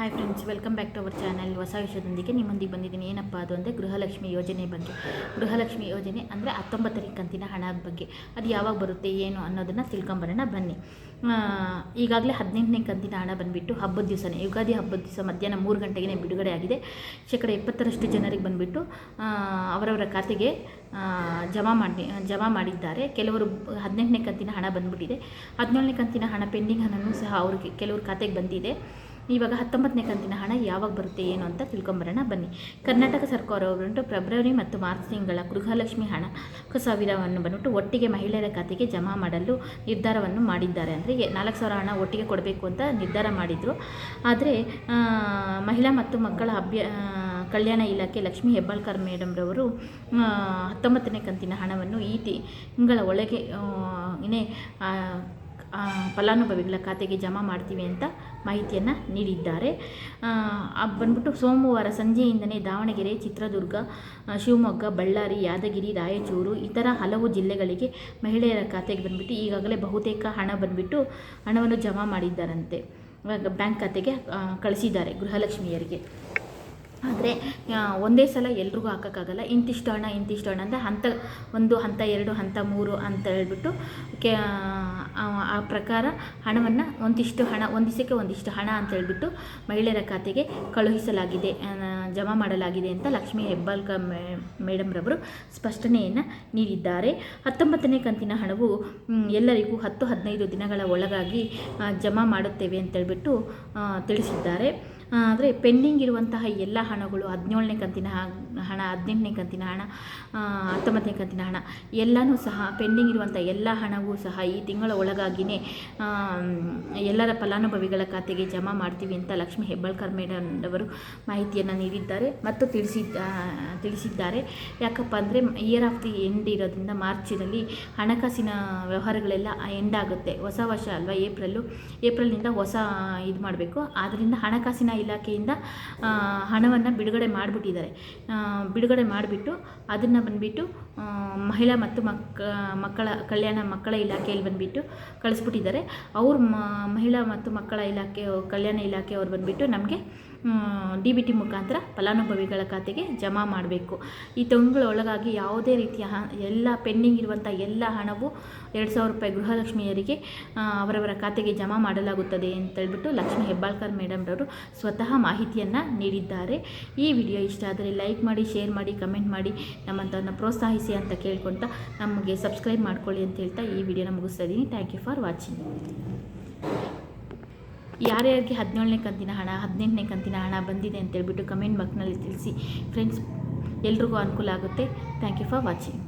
Hi friends welcome back to our channel ಹೊಸ ವಿಷಯದೊಂದಿಗೆ ನಿಮ್ಮೊಂದಿಗೆ ಬಂದಿದ್ದೀನಿ. ಏನಪ್ಪ ಅದು ಅಂದರೆ ಗೃಹಲಕ್ಷ್ಮಿ ಯೋಜನೆ ಬಗ್ಗೆ. ಗೃಹಲಕ್ಷ್ಮಿ ಯೋಜನೆ ಅಂದರೆ ಹತ್ತೊಂಬತ್ತನೇ ಕಂತಿನ ಹಣದ ಬಗ್ಗೆ. ಅದು ಯಾವಾಗ ಬರುತ್ತೆ, ಏನು ಅನ್ನೋದನ್ನು ತಿಳ್ಕೊಂಬರೋಣ ಬನ್ನಿ. ಈಗಾಗಲೇ ಹದಿನೆಂಟನೇ ಕಂತಿನ ಹಣ ಬಂದುಬಿಟ್ಟು ಹಬ್ಬದ ದಿವಸನೇ, ಯುಗಾದಿ ಹಬ್ಬದ ದಿವಸ ಮಧ್ಯಾಹ್ನ ಮೂರು ಗಂಟೆಗೆ ಬಿಡುಗಡೆ ಆಗಿದೆ. ಶೇಕಡ ಇಪ್ಪತ್ತರಷ್ಟು ಜನರಿಗೆ ಬಂದುಬಿಟ್ಟು ಅವರವರ ಖಾತೆಗೆ ಜಮಾ ಮಾಡಿ, ಜಮಾ ಮಾಡಿದ್ದಾರೆ. ಕೆಲವರು ಹದಿನೆಂಟನೇ ಕಂತಿನ ಹಣ ಬಂದುಬಿಟ್ಟಿದೆ. ಹದಿನೇಳನೇ ಕಂತಿನ ಹಣ ಪೆಂಡಿಂಗ್ ಹಣನೂ ಸಹ ಅವ್ರಿಗೆ, ಕೆಲವ್ರ ಖಾತೆಗೆ ಬಂದಿದೆ. ಇವಾಗ ಹತ್ತೊಂಬತ್ತನೇ ಕಂತಿನ ಹಣ ಯಾವಾಗ ಬರುತ್ತೆ, ಏನು ಅಂತ ತಿಳ್ಕೊಂಬರೋಣ, ಬನ್ನಿ. ಕರ್ನಾಟಕ ಸರ್ಕಾರ ಬಂದ್ಬಿಟ್ಟು ಫೆಬ್ರವರಿ ಮತ್ತು ಮಾರ್ಚ್ ತಿಂಗಳ ಗೃಹಲಕ್ಷ್ಮಿ ಹಣ ಸಾವಿರವನ್ನು ಬಂದ್ಬಿಟ್ಟು ಒಟ್ಟಿಗೆ ಮಹಿಳೆಯರ ಖಾತೆಗೆ ಜಮಾ ಮಾಡಲು ನಿರ್ಧಾರವನ್ನು ಮಾಡಿದ್ದಾರೆ ಅಂದರೆ ನಾಲ್ಕು ಸಾವಿರ ಹಣ ಒಟ್ಟಿಗೆ ಕೊಡಬೇಕು ಅಂತ ನಿರ್ಧಾರ ಮಾಡಿದರು. ಆದರೆ ಮಹಿಳಾ ಮತ್ತು ಮಕ್ಕಳ ಅಭ್ಯ ಕಲ್ಯಾಣ ಇಲಾಖೆ ಲಕ್ಷ್ಮೀ ಹೆಬ್ಬಾಳ್ಕರ್ ಮೇಡಮ್ರವರು ಹತ್ತೊಂಬತ್ತನೇ ಕಂತಿನ ಹಣವನ್ನು ಈ ತಿಂಗಳ ಒಳಗೆ ಇನ್ನೇ ಫಲಾನುಭವಿಗಳ ಖಾತೆಗೆ ಜಮಾ ಮಾಡ್ತೀವಿ ಅಂತ ಮಾಹಿತಿಯನ್ನು ನೀಡಿದ್ದಾರೆ. ಬಂದ್ಬಿಟ್ಟು ಸೋಮವಾರ ಸಂಜೆಯಿಂದಲೇ ದಾವಣಗೆರೆ, ಚಿತ್ರದುರ್ಗ ಶಿವಮೊಗ್ಗ, ಬಳ್ಳಾರಿ, ಯಾದಗಿರಿ, ರಾಯಚೂರು ಇತರ ಹಲವು ಜಿಲ್ಲೆಗಳಿಗೆ ಮಹಿಳೆಯರ ಖಾತೆಗೆ ಬಂದ್ಬಿಟ್ಟು ಈಗಾಗಲೇ ಬಹುತೇಕ ಹಣ ಬಂದ್ಬಿಟ್ಟು ಹಣವನ್ನು ಜಮಾ ಮಾಡಿದ್ದಾರಂತೆ. ಬ್ಯಾಂಕ್ ಖಾತೆಗೆ ಕಳಿಸಿದ್ದಾರೆ ಗೃಹಲಕ್ಷ್ಮಿಯರಿಗೆ. ಆದರೆ ಒಂದೇ ಸಲ ಎಲ್ರಿಗೂ ಹಾಕೋಕ್ಕಾಗಲ್ಲ. ಇಂತಿಷ್ಟು ಹಣ ಇಂತಿಷ್ಟು ಹಣ ಅಂದರೆ ಹಂತ, ಒಂದು ಹಂತ, ಎರಡು ಹಂತ, ಮೂರು ಅಂತ ಹೇಳ್ಬಿಟ್ಟು ಕೆ, ಆ ಪ್ರಕಾರ ಹಣವನ್ನು ಒಂದಿಷ್ಟು ಹಣ ಒಂದಿಸಕ್ಕೆ ಒಂದಿಷ್ಟು ಹಣ ಅಂತ ಹೇಳ್ಬಿಟ್ಟು ಮಹಿಳೆಯರ ಖಾತೆಗೆ ಕಳುಹಿಸಲಾಗಿದೆ ಜಮಾ ಮಾಡಲಾಗಿದೆ ಅಂತ ಲಕ್ಷ್ಮೀ ಹೆಬ್ಬಾಳ್ಕ ಮೇಡಮ್ರವರು ಸ್ಪಷ್ಟನೆಯನ್ನು ನೀಡಿದ್ದಾರೆ. ಹತ್ತೊಂಬತ್ತನೇ ಕಂತಿನ ಹಣವು ಎಲ್ಲರಿಗೂ ಹತ್ತು ಹದಿನೈದು ದಿನಗಳ ಒಳಗಾಗಿ ಜಮಾ ಮಾಡುತ್ತೇವೆ ಅಂತೇಳ್ಬಿಟ್ಟು ತಿಳಿಸಿದ್ದಾರೆ. ಆದರೆ ಪೆಂಡಿಂಗ್ ಇರುವಂತಹ ಎಲ್ಲ ಹಣಗಳು, ಹದಿನೇಳನೇ ಕಂತಿನ ಹಣ, ಹದಿನೆಂಟನೇ ಕಂತಿನ ಹಣ ಹತ್ತೊಂಬತ್ತನೇ ಕಂತಿನ ಹಣ, ಎಲ್ಲನೂ ಸಹ ಪೆಂಡಿಂಗ್ ಇರುವಂಥ ಎಲ್ಲ ಹಣವೂ ಸಹ ಈ ತಿಂಗಳ ಒಳಗಾಗಿಯೇ ಎಲ್ಲರ ಫಲಾನುಭವಿಗಳ ಖಾತೆಗೆ ಜಮಾ ಮಾಡ್ತೀವಿ ಅಂತ ಲಕ್ಷ್ಮೀ ಹೆಬ್ಬಾಳ್ಕರ್ ಮೇಡಮ್ ಅವರು ಮಾಹಿತಿಯನ್ನು ನೀಡಿದ್ದಾರೆ ಮತ್ತು ತಿಳಿಸಿದ್ದ ತಿಳಿಸಿದ್ದಾರೆ. ಯಾಕಪ್ಪ ಅಂದರೆ ಇಯರ್ ಆಫ್ ದಿ ಎಂಡ್ ಇರೋದ್ರಿಂದ ಮಾರ್ಚಿನಲ್ಲಿ ಹಣಕಾಸಿನ ವ್ಯವಹಾರಗಳೆಲ್ಲ ಎಂಡ್ ಆಗುತ್ತೆ. ಹೊಸ ವರ್ಷ ಅಲ್ವಾ ಏಪ್ರಿಲ್ಲು ಏಪ್ರಿಲ್ನಿಂದ ಹೊಸ ಇದು ಮಾಡಬೇಕು. ಆದ್ದರಿಂದ ಹಣಕಾಸಿನ ಇಲಾಖೆಯಿಂದ ಹಣವನ್ನು ಬಿಡುಗಡೆ ಮಾಡಿಬಿಟ್ಟಿದ್ದಾರೆ. ಬಿಡುಗಡೆ ಮಾಡಿಬಿಟ್ಟು ಅದನ್ನು ಬಂದುಬಿಟ್ಟು ಮಹಿಳಾ ಮತ್ತು ಮಕ್ಕ ಮಕ್ಕಳ ಕಲ್ಯಾಣ ಮಕ್ಕಳ ಇಲಾಖೆಯಲ್ಲಿ ಬಂದುಬಿಟ್ಟು ಕಳಿಸ್ಬಿಟ್ಟಿದ್ದಾರೆ. ಅವ್ರು ಮಹಿಳಾ ಮತ್ತು ಮಕ್ಕಳ ಇಲಾಖೆ, ಕಲ್ಯಾಣ ಇಲಾಖೆಯವ್ರು ಬಂದುಬಿಟ್ಟು ನಮಗೆ ಡಿ ಬಿ ಟಿ ಮುಖಾಂತರ ಫಲಾನುಭವಿಗಳ ಖಾತೆಗೆ ಜಮಾ ಮಾಡಬೇಕು. ಈ ತಿಂಗಳೊಳಗಾಗಿ ಯಾವುದೇ ರೀತಿಯ ಎಲ್ಲ ಪೆಂಡಿಂಗ್ ಇರುವಂಥ ಎಲ್ಲ ಹಣವು ಎರಡು ಸಾವಿರ ರೂಪಾಯಿ ಗೃಹಲಕ್ಷ್ಮಿಯರಿಗೆ ಅವರವರ ಖಾತೆಗೆ ಜಮಾ ಮಾಡಲಾಗುತ್ತದೆ ಅಂತ ಹೇಳ್ಬಿಟ್ಟು ಲಕ್ಷ್ಮೀ ಹೆಬ್ಬಾಳ್ಕರ್ ಮೇಡಮ್ರವರು ಸ್ವತಃ ಮಾಹಿತಿಯನ್ನು ನೀಡಿದ್ದಾರೆ. ಈ ವಿಡಿಯೋ ಇಷ್ಟ ಆದರೆ ಲೈಕ್ ಮಾಡಿ, ಶೇರ್ ಮಾಡಿ, ಕಮೆಂಟ್ ಮಾಡಿ, ನಮ್ಮಂಥವ್ರನ್ನ ಪ್ರೋತ್ಸಾಹಿಸಿ ಅಂತ ಕೇಳ್ಕೊತಾ ನಮಗೆ ಸಬ್ಸ್ಕ್ರೈಬ್ ಮಾಡ್ಕೊಳ್ಳಿ ಅಂತ ಹೇಳ್ತಾ ಈ ವಿಡಿಯೋನ ಮುಗಿಸ್ತಾ ಇದ್ದೀನಿ. Thank you for watching. ಯಾರ್ಯಾರಿಗೆ ಹದಿನೇಳನೇ ಕಂತಿನ ಹಣ, ಹದಿನೆಂಟನೇ ಕಂತಿನ ಹಣ ಬಂದಿದೆ ಅಂತೇಳ್ಬಿಟ್ಟು ಕಮೆಂಟ್ ಬಾಕ್ಸ್ನಲ್ಲಿ ತಿಳಿಸಿ. ಫ್ರೆಂಡ್ಸ್ ಎಲ್ರಿಗೂ ಅನುಕೂಲ ಆಗುತ್ತೆ. Thank you for watching